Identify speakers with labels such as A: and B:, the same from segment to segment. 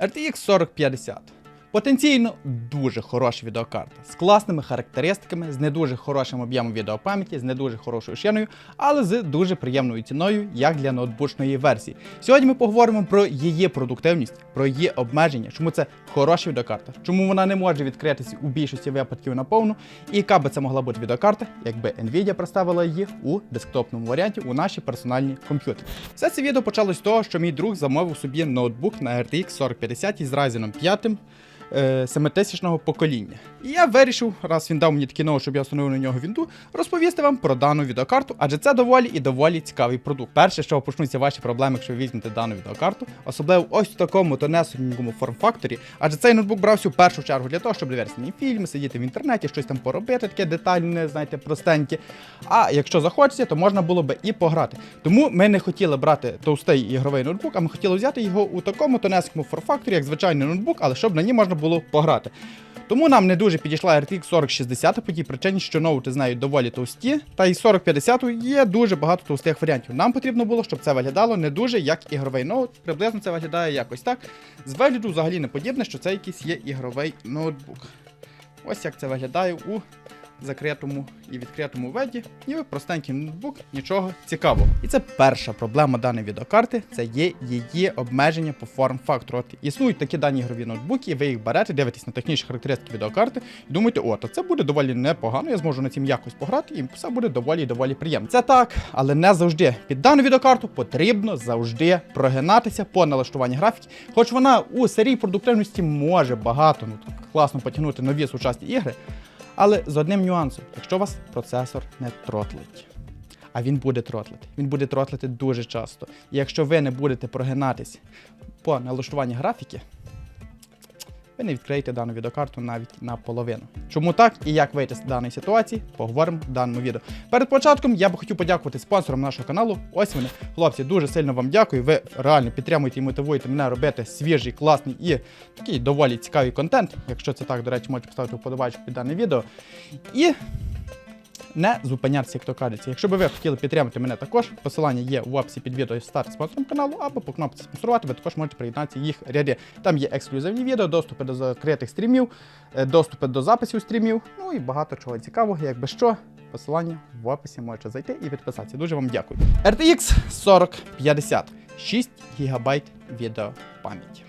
A: RTX 4050. Потенційно дуже хороша відеокарта з класними характеристиками, з не дуже хорошим об'ємом відеопам'яті, з не дуже хорошою шиною, але з дуже приємною ціною, як для ноутбучної версії. Сьогодні ми поговоримо про її продуктивність, про її обмеження, чому це хороша відеокарта, чому вона не може відкритися у більшості випадків наповну, і яка би це могла бути відеокарта, якби Nvidia представила її у десктопному варіанті у наші персональні комп'ютери. Все це відео почалось з того, що мій друг замовив собі ноутбук на RTX 4050 із Ryzen 5 е, 7000-го покоління. І я вирішив, раз він дав мені такий ноут, щоб я встановив на нього вінду, розповісти вам про дану відеокарту, адже це доволі і доволі цікавий продукт. Перше, що почнуться ваші проблеми, якщо ви візьмете дану відеокарту, особливо ось в такому тонесенькому форм-факторі, адже цей ноутбук брався в першу чергу для того, щоб на фільми, сидіти в інтернеті, щось там поробити, таке детальне, знаєте, простеньке. А якщо захочеться, то можна було би і пограти. Тому ми не хотіли брати товстий ігровий ноутбук, а ми хотіли взяти його у такому тонесенькому форм-факторі, як звичайний ноутбук, але щоб на ній можна було пограти. Тому нам не дуже підійшла RTX 4060 по тій причині, що ноути з нею доволі товсті, та й 4050 є дуже багато товстих варіантів. Нам потрібно було, щоб це виглядало не дуже як ігровий ноут. Приблизно це виглядає якось так. З вигляду взагалі не подібне, що це якийсь є ігровий ноутбук. Ось як це виглядає у закритому і відкритому виді, і простенький ноутбук, нічого цікавого. І це перша проблема даної відеокарти, це є її обмеження по форм-фактору. От існують такі дані ігрові ноутбуки, ви їх берете, дивитесь на технічні характеристики відеокарти і думаєте, о, то це буде доволі непогано, я зможу на цим якось пограти, і все буде доволі доволі приємно. Це так, але не завжди. Під дану відеокарту потрібно завжди прогинатися по налаштуванні графіки, хоч вона у серії продуктивності може багато, ну так класно потягнути нові сучасні ігри. Але з одним нюансом, якщо вас процесор не тротлить, а він буде тротлити, він буде тротлити дуже часто. І якщо ви не будете прогинатись по налаштуванні графіки, ви не відкриєте дану відеокарту навіть наполовину. Чому так і як вийти з даної ситуації, поговоримо в даному відео. Перед початком я би хотів подякувати спонсорам нашого каналу. Ось вони. Хлопці, дуже сильно вам дякую. Ви реально підтримуєте і мотивуєте мене робити свіжий, класний і такий доволі цікавий контент. Якщо це так, до речі, можете поставити вподобайку під дане відео. І не зупинятися, як то кажеться. Якщо би ви хотіли підтримати мене також, посилання є в описі під відео стати спонсором каналу, або по кнопці спонсорувати, ви також можете приєднатися їх ряди. Там є ексклюзивні відео, доступи до закритих стрімів, е, доступи до записів стрімів, ну і багато чого цікавого, якби що. Посилання в описі можете зайти і підписатися. Дуже вам дякую. RTX 4050, 6 ГБ відеопам'яті.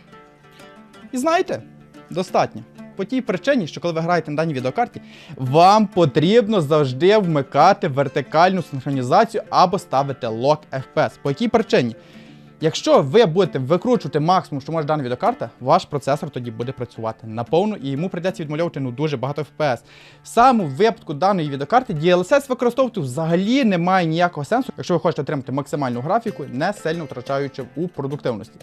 A: І знаєте, достатньо. По тій причині, що коли ви граєте на даній відеокарті, вам потрібно завжди вмикати вертикальну синхронізацію або ставити лок FPS. По якій причині? Якщо ви будете викручувати максимум, що може дана відеокарта, ваш процесор тоді буде працювати наповну і йому прийдеться відмальовувати ну дуже багато FPS. В самому випадку даної відеокарти DLSS використовувати взагалі немає ніякого сенсу, якщо ви хочете отримати максимальну графіку, не сильно втрачаючи у продуктивності.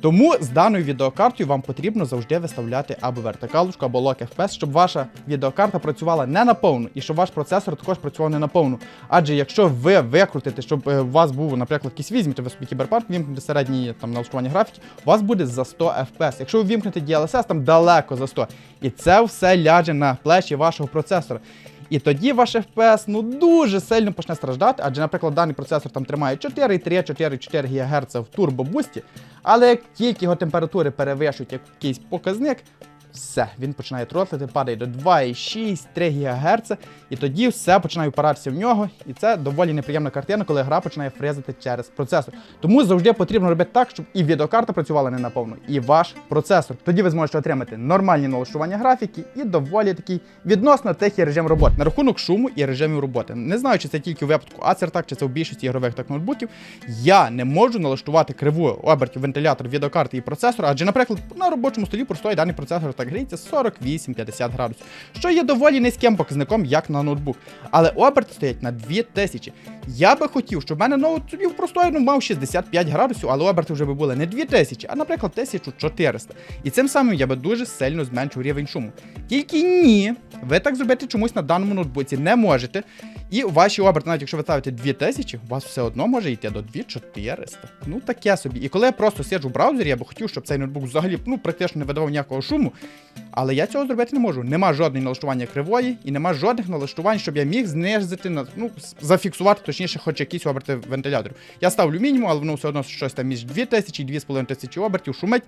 A: Тому з даною відеокартою вам потрібно завжди виставляти або вертикалочку, або лок FPS, щоб ваша відеокарта працювала не наповну і щоб ваш процесор також працював не наповну. Адже якщо ви викрутите, щоб е, у вас був, наприклад, якийсь візьмете ви собі кіберпанк, вімкнете середній там налаштування графіки, у вас буде за 100 FPS. Якщо ви вімкнете DLSS, там далеко за 100. І це все ляже на плечі вашого процесора. І тоді ваш FPS ну дуже сильно почне страждати, адже, наприклад, даний процесор там тримає 4,3-4,4 ГГц в турбобусті, але як тільки його температури перевищують якийсь показник, все, він починає тротлити, падає до 2,6-3 ГГц, і тоді все починає впиратися в нього, і це доволі неприємна картина, коли гра починає фрезати через процесор. Тому завжди потрібно робити так, щоб і відеокарта працювала не наповну, і ваш процесор. Тоді ви зможете отримати нормальні налаштування графіки і доволі такий відносно тихий режим роботи. На рахунок шуму і режимів роботи. Не знаю, чи це тільки у випадку Acer так, чи це у більшості ігрових так ноутбуків. Я не можу налаштувати криву обертів вентилятор відеокарти і процесора, адже, наприклад, на робочому столі простої даний процесор так гріється 48-50 градусів, що є доволі низьким показником, як на ноутбук. Але оберти стоять на 2000. Я би хотів, щоб в мене ноут собі в простої ну, мав 65 градусів, але оберти вже би були не 2000, а, наприклад, 1400. І цим самим я би дуже сильно зменшив рівень шуму. Тільки ні, ви так зробити чомусь на даному ноутбуці не можете. І ваші оберти, навіть якщо ви ставите 2000, у вас все одно може йти до 2400. Ну таке собі. І коли я просто сиджу в браузері, я би хотів, щоб цей ноутбук взагалі ну, практично не видавав ніякого шуму. Але я цього зробити не можу. Нема жодного налаштування кривої і нема жодних налаштувань, щоб я міг знизити ну зафіксувати точніше, хоч якісь оберти вентиляторів. Я ставлю мінімум, але воно все одно щось там між 2000 і 2500 обертів шумить.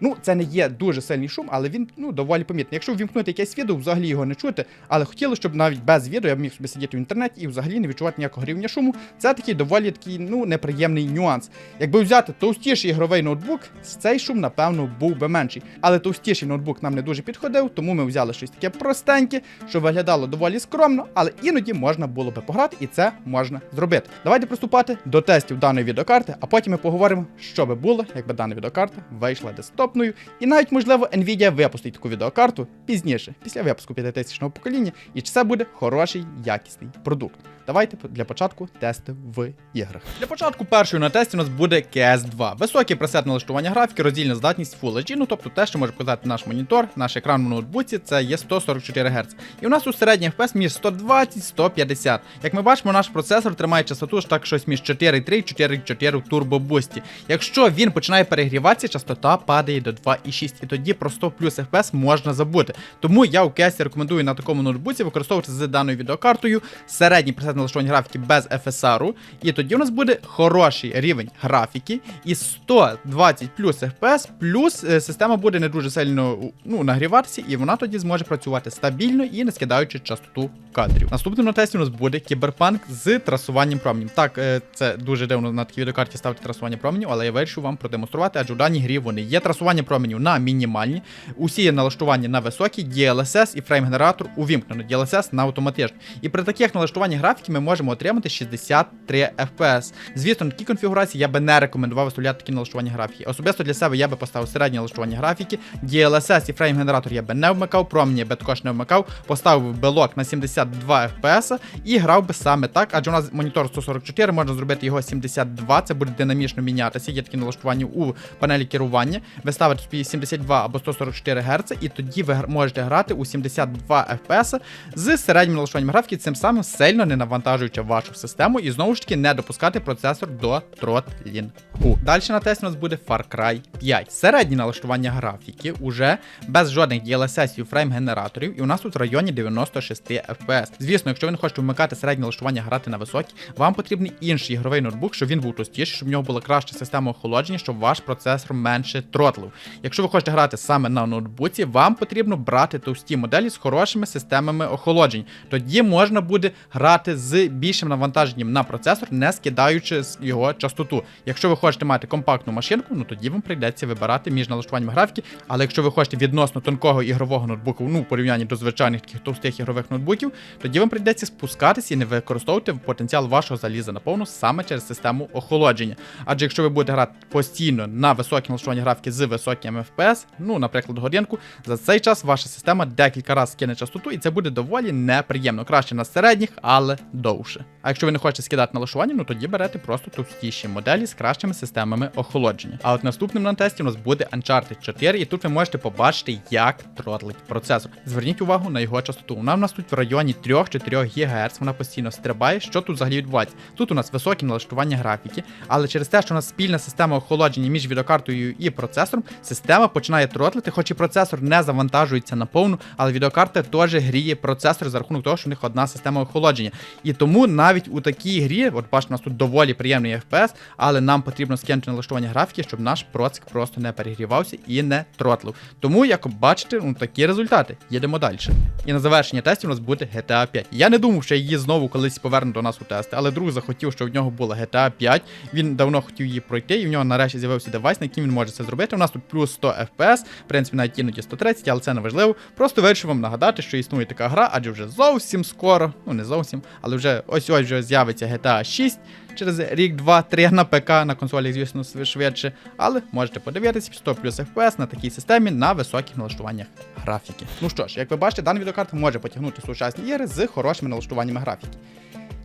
A: Ну, це не є дуже сильний шум, але він ну, доволі помітний. Якщо ввімкнути якесь відео, взагалі його не чути, але хотілося, щоб навіть без відео я б міг собі сидіти в інтернеті і взагалі не відчувати ніякого рівня шуму. Це такий доволі такий ну, неприємний нюанс. Якби взяти товстіший ігровий ноутбук, цей шум, напевно, був би менший. Але товстіший ноутбук нам не дуже підходив, тому ми взяли щось таке простеньке, що виглядало доволі скромно, але іноді можна було би пограти, і це можна зробити. Давайте приступати до тестів даної відеокарти, а потім ми поговоримо, що би було, якби дана відеокарта вийшла десктопною. І навіть, можливо, Nvidia випустить таку відеокарту пізніше, після випуску 5000 покоління, і чи це буде хороший якісний продукт. Давайте для початку тести в іграх. Для початку першою на тесті у нас буде CS2. Високий пресет налаштування графіки, роздільна здатність Full HD, ну тобто те, що може показати наш монітор, наш екран в ноутбуці, це є 144 Гц. І у нас у середній FPS між 120-150. Як ми бачимо, наш процесор тримає частоту ж так щось між 4,3 і 4,4 в турбобусті. Якщо він починає перегріватися, частота падає до 2,6, і тоді про 100 плюс FPS можна забути. Тому я у кесі рекомендую на такому ноутбуці використовувати з даною відеокартою середній пресет налаштування графіки без FSR, і тоді у нас буде хороший рівень графіки і 120 плюс FPS, плюс е, система буде не дуже сильно ну, нагріватися, і вона тоді зможе працювати стабільно і не скидаючи частоту кадрів. Наступним на тесті у нас буде кіберпанк з трасуванням променів. Так, е, це дуже дивно на такій відеокарті ставити трасування променів, але я вирішив вам продемонструвати, адже у даній грі вони є трасування променів на мінімальні, усі є налаштування на високі, DLSS і фрейм-генератор увімкнено, DLSS на автоматично. І при таких налаштуваннях графіки ми можемо отримати 63 FPS. Звісно, на такій конфігурації я би не рекомендував виставляти такі налаштування графіки. Особисто для себе я би поставив середнє налаштування графіки, DLSS і фрейм-генератор я би не вмикав, промені я би також не вмикав, поставив белок на 72 FPS і грав би саме так, адже у нас монітор 144, можна зробити його 72, це буде динамічно мінятися. Є такі налаштування у панелі керування. Ви ставите собі 72 або 144 Гц, і тоді ви можете грати у 72 FPS з середнім налаштуванням графіки, цим самим сильно не навантажуючи вашу систему, і знову ж таки не допускати процесор до тротлінгу. Далі на тесті у нас буде Far Cry 5. Середнє налаштування графіки уже без жодних DLSS і фрейм-генераторів, і у нас тут в районі 96 FPS. Звісно, якщо ви не хочете вмикати середнє налаштування грати на високі, вам потрібний інший ігровий ноутбук, щоб він був товстіший, щоб в нього була краща система охолодження, щоб ваш процесор менше тротлив. Якщо ви хочете грати саме на ноутбуці, вам потрібно брати товсті моделі з хорошими системами охолоджень. Тоді можна буде грати з більшим навантаженням на процесор, не скидаючи його частоту. Якщо ви хочете мати компактну машинку, ну тоді вам прийдеться вибирати між налаштуваннями графіки. Але якщо ви хочете відносно тонкого ігрового ноутбуку, ну в порівнянні до звичайних таких товстих ігрових ноутбуків, тоді вам прийдеться спускатися і не використовувати потенціал вашого заліза наповну саме через систему охолодження. Адже якщо ви будете грати постійно на високі налаштування графіки з високим FPS, ну, наприклад, годинку, за цей час ваша система декілька разів скине частоту, і це буде доволі неприємно. Краще на середніх, але довше. А якщо ви не хочете скидати налаштування, ну тоді берете просто товстіші моделі з кращими системами охолодження. А от наступним на тесті у нас буде Uncharted 4, і тут ви можете побачити, як тротлить процесор. Зверніть увагу на його частоту. Вона в нас тут в районі 3-4 ГГц, вона постійно стрибає. Що тут взагалі відбувається? Тут у нас високі налаштування графіки, але через те, що у нас спільна система охолодження між відеокартою і процесором, система починає тротлити, хоч і процесор не завантажується на повну, але відеокарта теж гріє процесор за рахунок того, що у них одна система охолодження. І тому навіть у такій грі, от бачите, у нас тут доволі приємний FPS, але нам потрібно скинути налаштування графіки, щоб наш процик просто не перегрівався і не тротлив. Тому, як бачите, ну такі результати. Їдемо далі. І на завершення тестів у нас буде GTA 5. Я не думав, що її знову колись поверну до нас у тести, але друг захотів, щоб в нього була GTA 5. Він давно хотів її пройти, і в нього нарешті з'явився девайс, на яким він може це зробити. У нас тут плюс 100 FPS, в принципі, навіть іноді 130, але це не важливо. Просто вирішив вам нагадати, що існує така гра, адже вже зовсім скоро, ну не зовсім, але вже ось ось вже з'явиться GTA 6 через рік, два, три на ПК, на консолі, звісно, швидше. Але можете подивитися 100 плюс FPS на такій системі на високих налаштуваннях графіки. Ну що ж, як ви бачите, дана відеокарта може потягнути сучасні ігри з хорошими налаштуваннями графіки.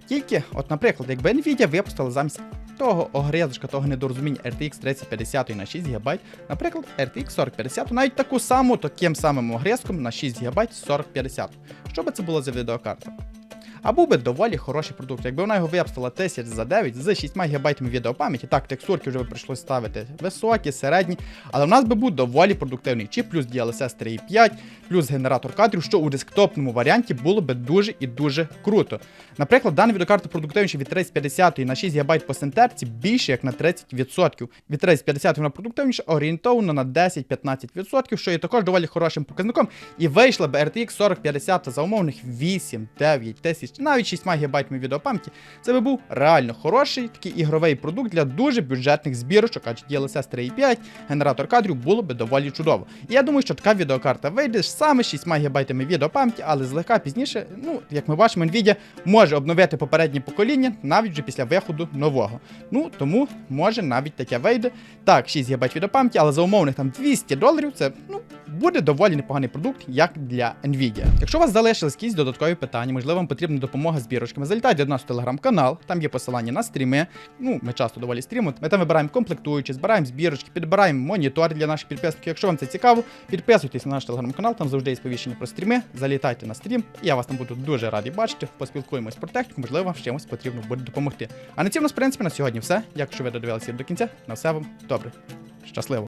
A: Тільки, от, наприклад, якби Nvidia випустила замість того огрядочка, того недорозуміння RTX 3050 на 6 ГБ, наприклад, RTX 4050, навіть таку саму таким самим огрязком на 6 ГБ 4050. Що би це було за відеокарта? А був би доволі хороший продукт. Якби вона його випустила 1000 за 9 з 6 ГБ відеопам'яті, так, текстурки вже би прийшлося ставити високі, середні, але в нас би був доволі продуктивний чіп, плюс DLSS 3.5, плюс генератор кадрів, що у десктопному варіанті було би дуже і дуже круто. Наприклад, дана відеокарта продуктивніша від 3050 на 6 ГБ по синтерці більше як на 30%. Від 3050 вона продуктивніша орієнтовно на 10-15%, що є також доволі хорошим показником. І вийшла б RTX 4050 за умовних 8-9 тисяч, навіть 6 ГБ відеопам'яті. Це би був реально хороший такий ігровий продукт для дуже бюджетних збірочок, адже DLSS 3.5, генератор кадрів було би доволі чудово. І я думаю, що така відеокарта вийде саме 6 ГБ відеопам'яті, але злегка пізніше, ну, як ми бачимо, Nvidia може обновити попереднє покоління навіть вже після виходу нового. Ну, тому може навіть таке вийде. Так, 6 ГБ відеопам'яті, але за умовних там 200 доларів це ну, буде доволі непоганий продукт, як для Nvidia. Якщо у вас залишились якісь додаткові питання, можливо, вам потрібна допомога з збірочками, залітайте до нас в телеграм-канал, там є посилання на стріми. Ну, ми часто доволі стрімимо. Ми там вибираємо комплектуючі, збираємо збірочки, підбираємо монітор для наших підписників. Якщо вам це цікаво, підписуйтесь на наш телеграм-канал, там завжди є сповіщення про стріми. Залітайте на стрім, я вас там буду дуже радий бачити. Поспілкуємось про техніку, можливо, вам чимось потрібно буде допомогти. А на цьому, в принципі, на сьогодні все. Якщо ви додивилися до кінця, на все вам добре. Щасливо!